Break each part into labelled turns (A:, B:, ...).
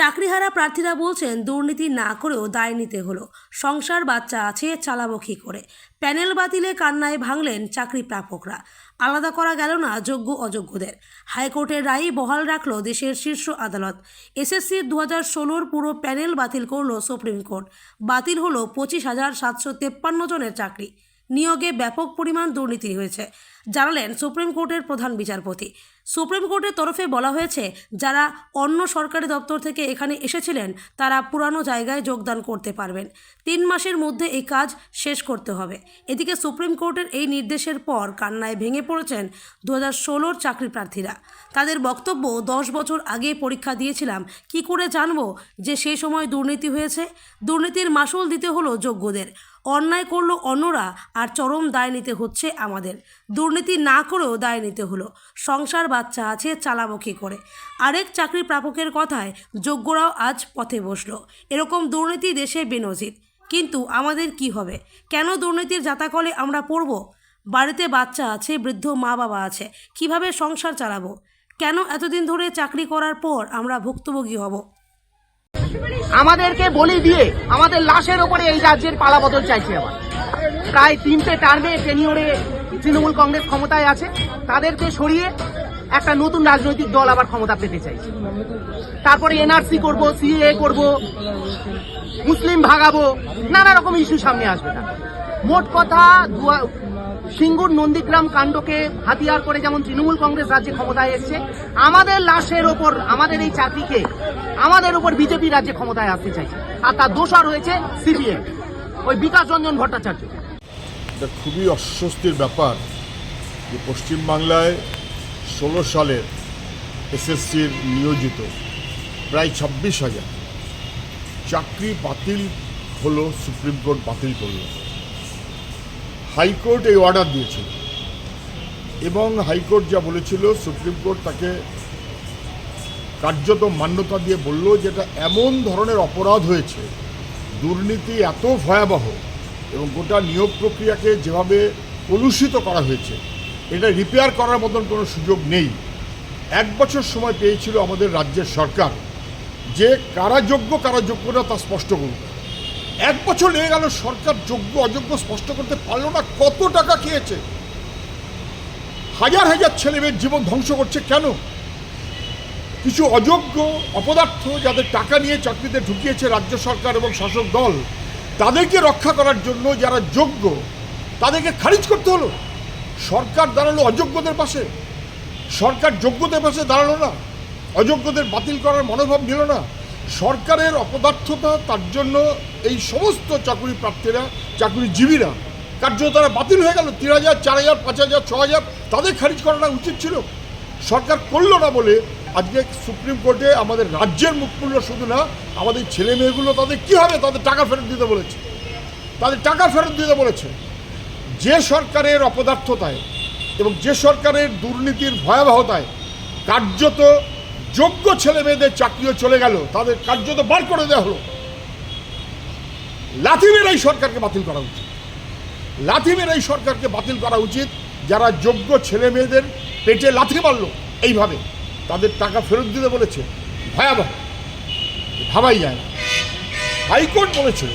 A: চাকরিহারা প্রার্থীরা বলছেন, দুর্নীতি না করেও দায় নিতে হলো। সংসার বাচ্চা আছে, চালাবো কী করে? প্যানেল বাতিলে কান্নায় ভাঙলেন চাকরি প্রাপকরা। আলাদা করা গেল না যোগ্য অযোগ্যদের। হাইকোর্টের রায় বহাল রাখল দেশের শীর্ষ আদালত। এসএসসির দু হাজার ষোলোর পুরো প্যানেল বাতিল করল সুপ্রিম কোর্ট। বাতিল হলো পঁচিশ হাজার সাতশো তেপ্পান্ন জনের চাকরি। নিয়োগে ব্যাপক পরিমাণ দুর্নীতি হয়েছে, জানালেন সুপ্রিম কোর্টের প্রধান বিচারপতি। সুপ্রিম কোর্টের তরফে বলা হয়েছে, যারা অন্য সরকারি দপ্তর থেকে এখানে এসেছিলেন, তারা পুরানো জায়গায় যোগদান করতে পারবেন। তিন মাসের মধ্যে এই কাজ শেষ করতে হবে। এদিকে সুপ্রিম কোর্টের এই নির্দেশের পর কান্নায় ভেঙে পড়েছেন দু হাজার ষোলোর চাকরি প্রার্থীরা। তাদের বক্তব্য, দশ বছর আগে পরীক্ষা দিয়েছিলাম, কি করে জানব যে সেই সময় দুর্নীতি হয়েছে? দুর্নীতির মাসুল দিতে হলো যোগ্যদের। অন্যায় করল অন্যরা, আর চরম দায় নিতে হচ্ছে আমাদের। দুর্নীতি না করেও দায় নিতে হলো। সংসার বাচ্চা আছে, চালাবো কী করে? আরেক চাকরি প্রাপকের কথায় যোগ্যরাও আজ পথে বসল। এরকম দুর্নীতি দেশে বেনজির। কিন্তু আমাদের কি হবে? কেন দুর্নীতির জাতাকলে আমরা পড়ব? বাড়িতে বাচ্চা আছে, বৃদ্ধ মা বাবা আছে, কীভাবে সংসার চালাবো? কেন এতদিন ধরে চাকরি করার পর আমরা ভুক্তভোগী হব?
B: আমাদেরকে বলি দিয়ে আমাদের লাশের ওপরে এই রাজ্যের পালাবদল চাইছে আবার। প্রায় তিনটে টার্মে টেনিওরে তৃণমূল কংগ্রেস ক্ষমতায় আছে। তাদেরকে সরিয়ে একটা নতুন রাজনৈতিক দল আবার ক্ষমতা পেতে চাইছে। তারপরে এনআরসি করব সিএ করব, মুসলিম ভাগাবো, নানা রকম ইস্যু সামনে আসবে না মোট কথা সিঙ্গুর নন্দীগ্রাম কাণ্ডকে হাতিয়ার করে যেমন তৃণমূল কংগ্রেস রাজ্যে ক্ষমতায় এসছে, আমাদের লাশের ওপর, আমাদের এই চাকরিকে, আমাদের উপর বিজেপি রাজ্যে ক্ষমতায় আসতে চাইছে। আর তার দোষর হয়েছে সিপিএম, ওই বিকাশ রঞ্জন ভট্টাচার্য।
C: এটা খুবই অস্বস্তির ব্যাপার যে পশ্চিমবাংলায় ষোলো সালের এসএসসির নিয়োজিত, প্রায় ছাব্বিশ হাজার। চাকরি বাতিল হলো, সুপ্রিম কোর্ট বাতিল করল। হাইকোর্ট এই অর্ডার দিয়েছিল এবং হাইকোর্ট যা বলেছিল, সুপ্রিম কোর্ট তাকে কার্যত মান্যতা দিয়ে বলল যেটা এমন ধরনের অপরাধ হয়েছে, দুর্নীতি এত ভয়াবহ এবং গোটা নিয়োগ প্রক্রিয়াকে যেভাবে কলুষিত করা হয়েছে এটা রিপেয়ার করার মতন কোনো সুযোগ নেই। এক বছর সময় পেয়েছিল আমাদের রাজ্যের সরকার। যে কারা যোগ্য কারা যোগ্য না তা স্পষ্ট করুক এক বছর লেগে গেল, সরকার যোগ্য, অযোগ্য স্পষ্ট করতে পারল না, কত টাকা খেয়েছে? হাজার হাজার ছেলে মেয়ের জীবন ধ্বংস করছে কেন? কিছু অযোগ্য অপদার্থ যাদের টাকা নিয়ে চাকরিতে ঢুকিয়েছে রাজ্য সরকার এবং শাসক দল, তাদেরকে রক্ষা করার জন্য যারা যোগ্য, তাদেরকে খারিজ করতে হলো। সরকার দাঁড়াল অযোগ্যদের পাশে। সরকার যোগ্যদের পাশে দাঁড়াল না। অযোগ্যদের বাতিল করার মনোভাব নিল না। সরকারের অপদার্থতা, তার জন্য এই সমস্ত চাকরি প্রার্থীরা, চাকরিজীবীরা কার্য তারা বাতিল হয়ে গেল। তিন হাজার, চার হাজার, পাঁচ হাজার, ছ হাজার, তাদের খারিজ করাটা উচিত ছিল। সরকার করল না বলে আজকে সুপ্রিম কোর্টে আমাদের রাজ্যের মুখ খুলল শুধু না, আমাদের ছেলে মেয়েগুলো তাদের কী হবে? তাদের টাকা ফেরত দিতে বলেছে। তাদের টাকা ফেরত দিতে বলেছে। যে সরকারের অপদার্থতায় এবং যে সরকারের দুর্নীতির ভয়াবহতায় কার্যত যোগ্য ছেলে মেয়েদের চাকরিও চলে গেল, তাদের কার্যত বার করে দেওয়া হলো। লাথি মেরে এই সরকারকে বাতিল করা উচিত। লাথি মেরে এই সরকারকে বাতিল করা উচিত, যারা যোগ্য ছেলে মেয়েদের পেটে লাথি মারলো, এইভাবে তাদের টাকা ফেরত দিতে বলেছে। ভয়াবহ। ভাবাই যায় হাইকোর্ট বলেছে,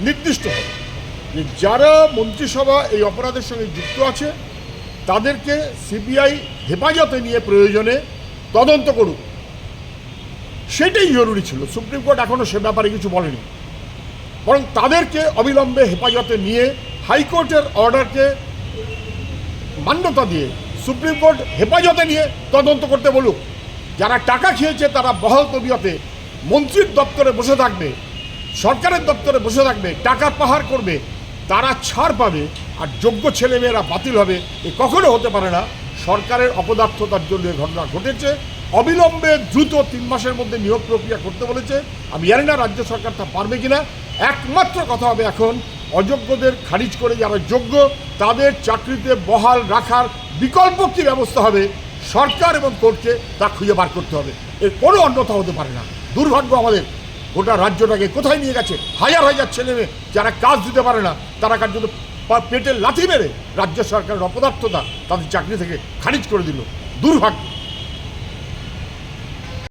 C: নির্দিষ্ট হবে। যে যারা মন্ত্রিসভা এই অপরাধের সঙ্গে যুক্ত আছে, তাদেরকে সিবিআই হেফাজতে নিয়ে প্রয়োজনে তদন্ত করুক। সেটাই জরুরি ছিল। সুপ্রিম কোর্ট এখনও সে ব্যাপারে কিছু বলেনি। বরং তাদেরকে অবিলম্বে হেফাজতে নিয়ে হাইকোর্টের অর্ডারকে মান্যতা দিয়ে সুপ্রিম কোর্ট হেফাজতে নিয়ে তদন্ত করতে বলুক। যারা টাকা খেয়েছে, তারা বহাল তবিয়তে মন্ত্রীর দপ্তরে বসে থাকবে, সরকারের দপ্তরে বসে থাকবে, টাকা পাহাড় করবে তারা ছাড় পাবে আর যোগ্য ছেলেমেয়েরা বাতিল হবে, এ কখনো হতে পারে না। সরকারের অপদার্থতার জন্য এ ঘটনা ঘটেছে। অবিলম্বে দ্রুত তিন মাসের মধ্যে নিয়োগ প্রক্রিয়া করতে বলেছে। আমি জানি না রাজ্য সরকার তা পারবে কিনা। একমাত্র কথা হবে এখন, অযোগ্যদের খারিজ করে যারা যোগ্য, তাদের চাকরিতে বহাল রাখার বিকল্প কী ব্যবস্থা হবে? সরকার এবং কোর্টকে তা খুঁজে বার করতে হবে। এর কোনো অন্যথা হতে পারে না। দুর্ভাগ্য আমাদের। গোটা রাজ্যটাকে কোথায় নিয়ে গেছে? হাজার হাজার ছেলে মেয়ে যারা কাজ দিতে পারে না, তারা কার্যত পেটের পেটে লাথি মেরে রাজ্য সরকারের অপদার্থতা তাদের চাকরি থেকে খারিজ করে দিল? দুর্ভাগ্য।